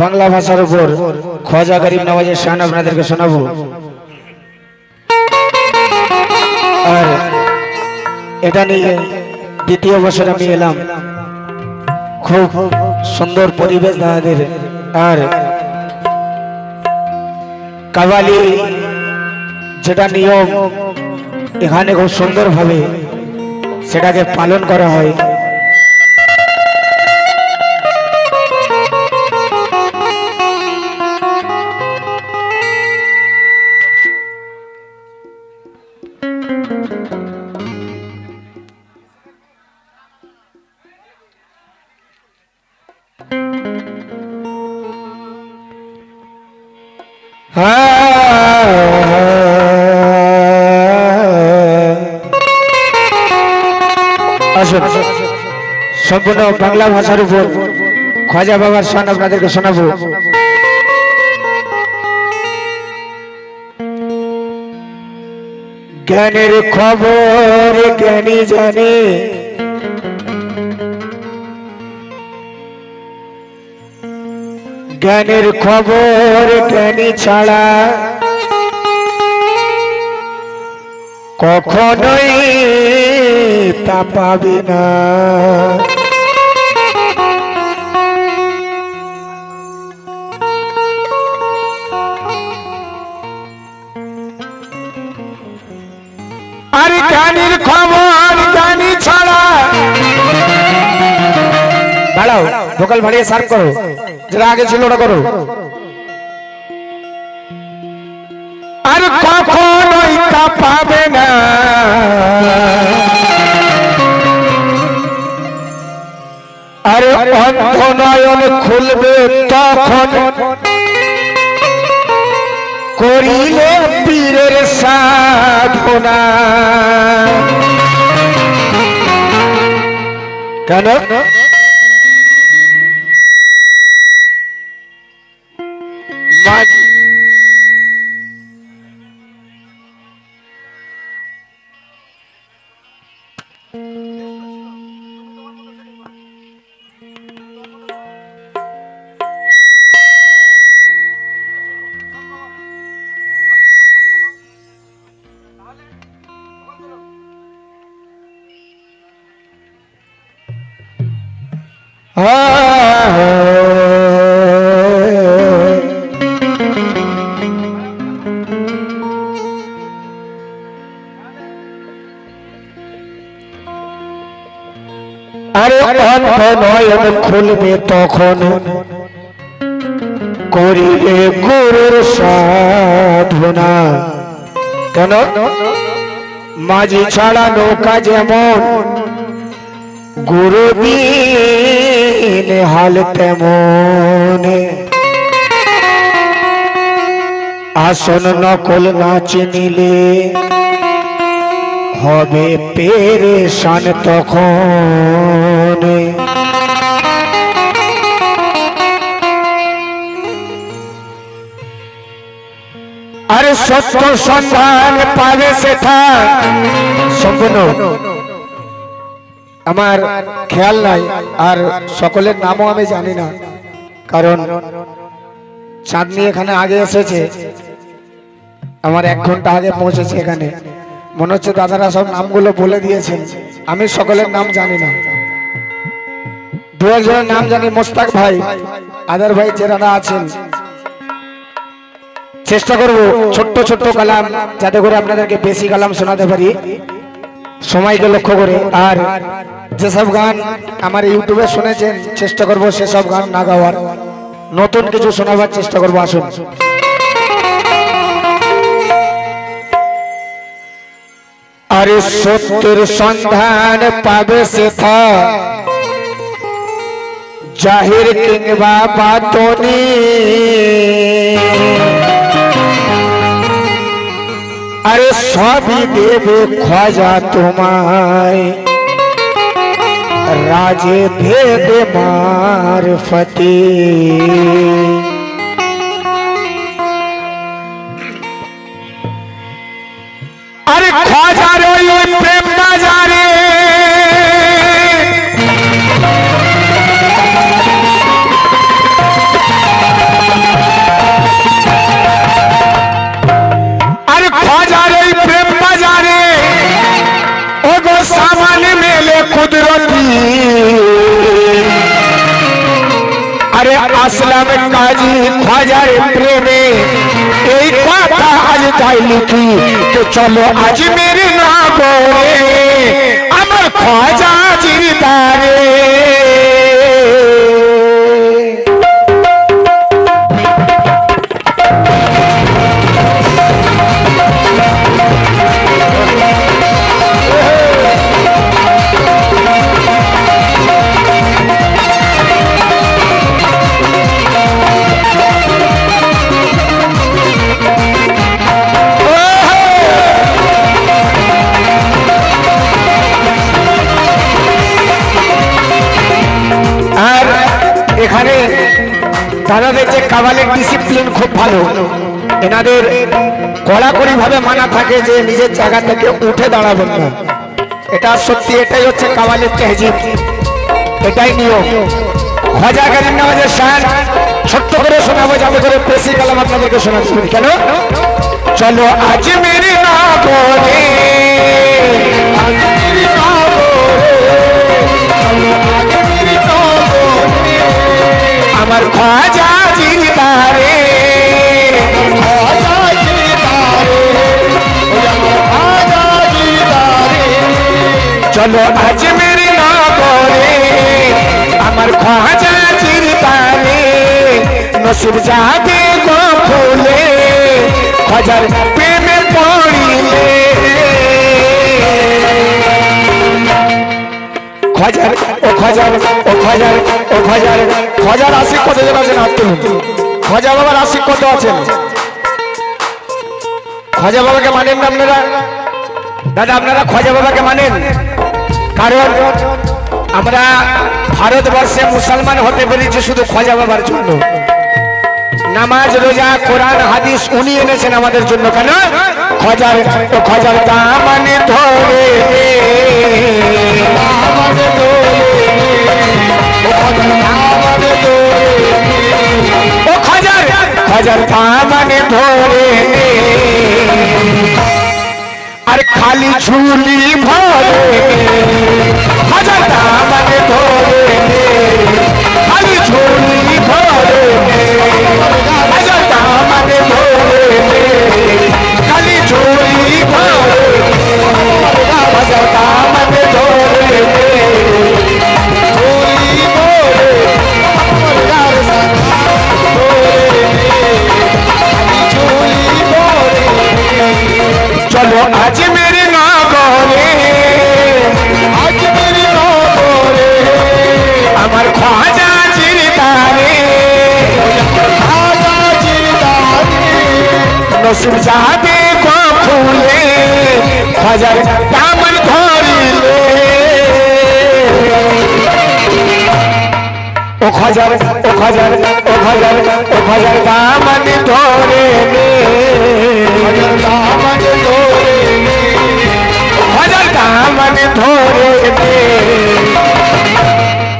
বাংলা ভাষার উপর খোয়াজা গরিব নওয়াজের শান আপনাদেরকে শোনাবো। আর এটা নিয়ে দ্বিতীয় বছর আমি এলাম। খুব সুন্দর পরিবেশ দাদাদের আর কাবালি যেটা নিয়ম, এখানে খুব সুন্দরভাবে সেটাকে পালন করা হয়। সম্পূর্ণ বাংলা ভাষার উপর। খাজা বাবার শান আপনাদেরকে শোনাবো। জ্ঞানের খবর, জ্ঞানী জানে। জ্ঞানের খবর, জ্ঞানী ছাড়া। কখনোই তা পাবে না। দাঁড়াও ভোকাল ভাড়িয়ে সার্ভ করো। যেটা আগে ছিল ওটা করো। আর কখনোই তা পাবে না। আর অন্ধ নয়ন খুলবে তখন। করিলে পীরের সাধনা। কেন? মাঝি আরে অন্ধ নয়ন খুলবে তখন। করিলে গুরুর সাধনা। কেন? মাঝি ছাড়া নৌকা যেমন গুরু হাল তেমন। আসন নকল নাচ নিলে হবে পেরেশান তখন। আরে সত্য সন্ধান পাবে সেটা সম্পূর্ণ। আমার খেয়াল নাই, আর সকলের নামও আমি জানি না, কারণ চাঁদনি এখানে আগে এসেছে। আমার এক ঘণ্টা আগে পৌঁছেছে এখানে। মনে হচ্ছে দাদারা সব নামগুলো বলে দিয়েছেন। আমি সকলের নাম জানি না। দু একজনের নাম জানি মোস্তাক ভাই। আদার ভাই যারা আছেন। চেষ্টা করব ছোট্ট ছোট্ট কালাম যাতে করে আপনাদেরকে বেশি কালাম শোনাতে পারি। সময়কে লক্ষ্য করে। আর যেসব গান আমার ইউটিউবে শুনেছেন, চেষ্টা করব সেসব গান না গাওয়ার। নতুন কিছু শোনাবার চেষ্টা করব, আসুন। আরে সত্যের সন্ধান পাবে সেথা। জাহির কিংবা বাতনি। আরে সবই দেবে খোঁজা তোমায়। রাজে ভেদে মার ফতে বাজারে ওই প্রেম বাজারে আরে বাজারে ওই প্রেম বাজারে ওগো সামান মেলে কুদরতি আরে আসলাম কাজী খাজার প্রেমে। এই কথা আজ তাই লিখি, তো চলো আজ মেরে না বলে আমার খাজাজির দারে এনাদের কড়াকড়ি ভাবে মানা থাকে যে নিজের জায়গা থেকে উঠে দাঁড়াবেন না। এটা সত্যি, এটাই হচ্ছে কাবালের তেহজিব। এটাই নিয়ম। নামাজের ছোট্ট করে শোনাবো করে বেশি কালাম আপনাদেরকে পারি। কেন? চলো, আজ মেরে না আমার খাজা জিদারে চলো আজ মেরে না বলে আমার খাজা জিদারে নসিব যাবে গো ফুলে খাজার প্রেমে পড়িলে। খজার, ও খজার ও খজার ও খজার খজার আশিক কত জন আছেন হাত খজা বাবার আশিক কত আছেন। খজা বাবাকে মানেন না আপনারা? দাদা, আপনারা খজা বাবাকে মানেন? কারণ আমরা ভারতবর্ষে মুসলমান হতে পেরেছি শুধু খজা বাবার জন্য। নামাজ, রোজা, কোরআন, হাদিস উনি এনেছেন আমাদের জন্য কেন? খজার খজার দামানে ধরে। ও খজার খজার দামানে ধরে। আর খালি ঝুলি ভরে। হাজার দামানে ধরে খালি ঝুলি ভরে হাজার দামানে ধরে খালি ঝুলি ভরে। ও খাজার ও খাজার ও খাজার ও খাজার দামন ধরে নে। দামন ধরে নে। খাজার দামন ধরে নে।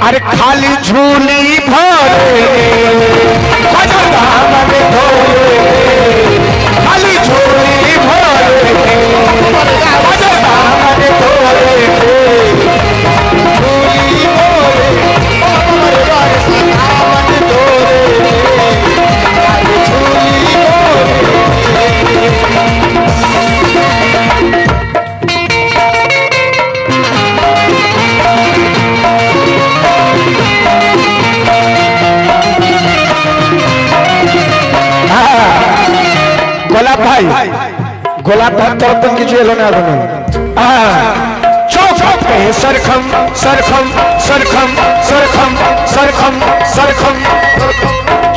আর খালি ঝুলি ভরে নে। খাজার দামন ধরে নে। কিছু এলো না এখনো চৌক पे सरखम सरखम सरखम सरखम सरखम सरखम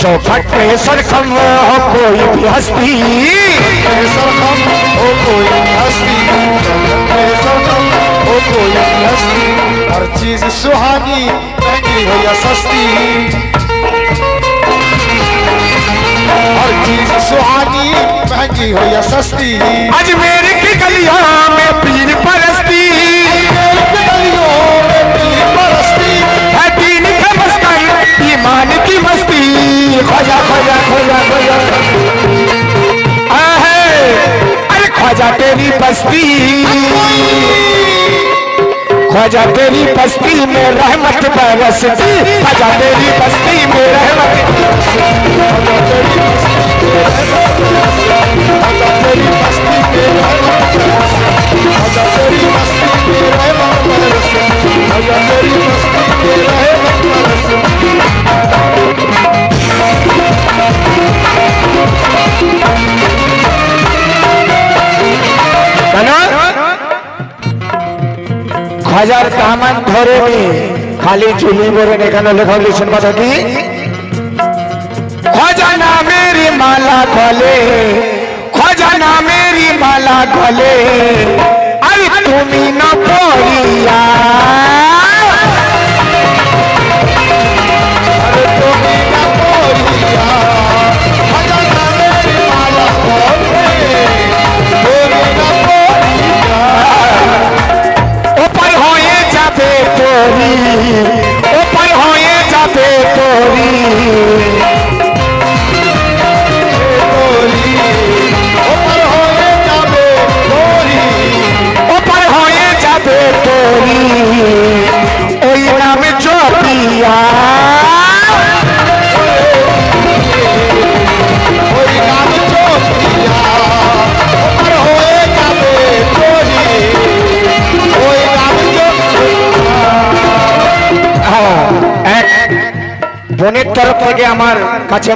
चौखट पे सरखम हो कोई भी हस्ती सरखम हो कोई हस्ती सरखम हो कोई हस्ती हर चीज सुहानी महंगी हो या सस्ती सुहानी महँगी हो या सस्ती? अजमेर की गलियों में पीर परस्ती। गलियों में पीर परस्ती। है दीन का मस्कर ईमान की मस्ती। ख्वाजा ख्वाजा ख्वाजा आहे, अरे ख्वाजा तेरी बस्ती। ख्वाजा तेरी बस्ती में रहमत बरसती। ख्वाजा तेरी बस्ती में रहमत। হাজার কামান ধরে খালি চুলি বলেন এখানে লেখা লিখছেন কথা কি খোঁজা না মেরি মালা গলে খোঁজা না মেরি মালা গলে আরে তুমি না পড়িয়া अरे তুমি না পড়িয়া আজা না মেরি মালা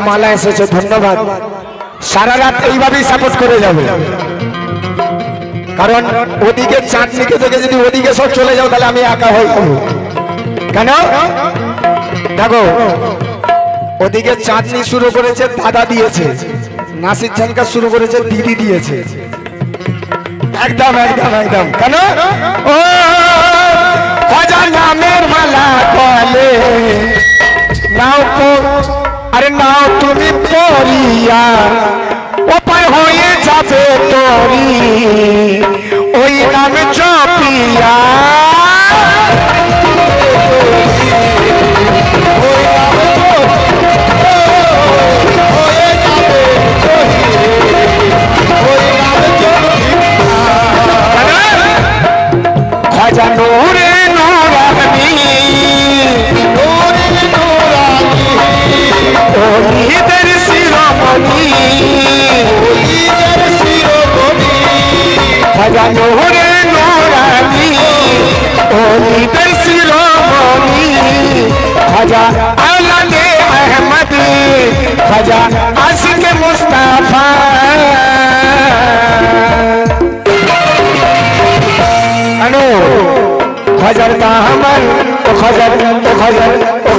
মালা এসেছে, ধন্যবাদ। সারা রাত এইভাবেই সাপোর্ট করে যাবে। কারণ ওদিকে চাঁদনিকে থেকে যদি ওদিকে সব চলে যাও, তাহলে আমি একা হয়ে যাব। কেন? দেখো, ওদিকে চাঁদনি শুরু করেছে, দাদা দিয়েছে। নাসির ঝানকা শুরু করেছে, দিদি দিয়েছে। একদম একদম একদম। কেন? ও নামের মালা কলে নাও আরে নাও তুমি পড়িয়া ওপার হয়ে যাবে তরি। ওই নাম জপিয়া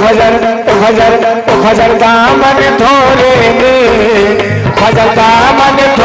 হজর হজর খজার দামন ধরে হজর দামন ধরে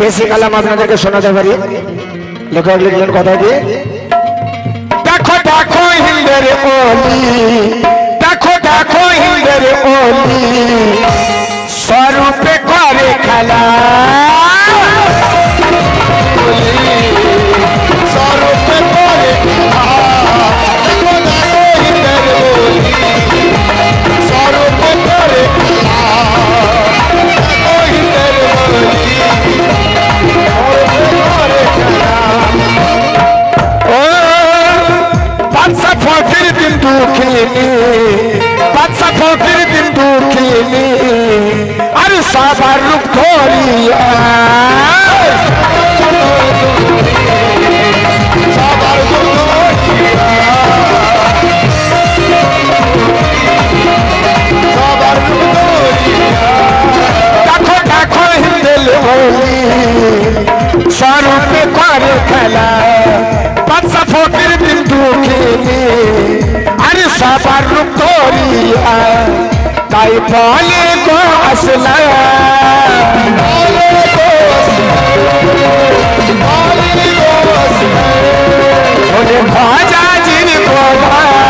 বেশি কালাম আপনাদেরকে শোনাতে পারি? লেখক লিখলেন কথা দিয়ে দেখো দেখো হিন্দের ওলি দেখো দেখো হিন্দের ওলি স্বরূপে করে খেলা। স্বরূপে করে খেলা। বলি স্বরূপে করে খেলা বাচ্চা ফকির বিন্দু খেলি আরে সবার রূপ ধরিয়া, তাই বলে গো আসলা। গোলাপ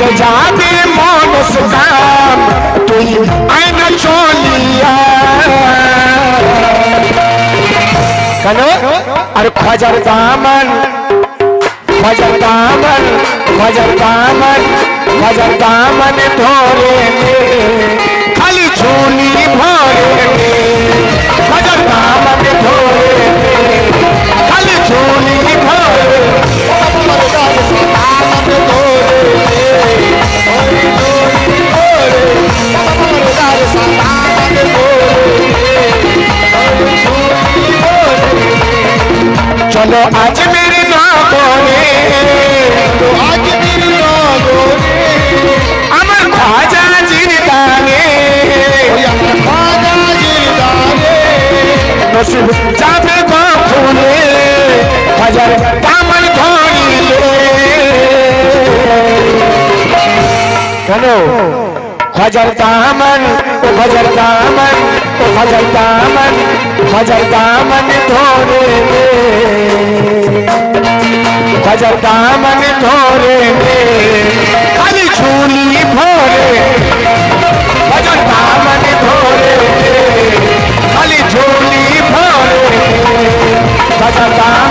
মিটে যাবে মনস কাম তুই আইনা চলিয়া কেন আর খজার দামন খজার দামন খজার দামন খজার দামন ধরে নে খালি ঝুলি চলো আজ মেরে নগরে আমার খাজা জির গানে নসিব যাবে ফুলে। হাজার দামন ধরিলে। কেন? হাজার দামন ओ भजन दामन ओ भजन दामन भजन दामन धोरे में। भजन दामन धोरे में। खाली छूनी भोरे। भजन दामन धोरे में। खाली छूनी भोरे। भजन दामन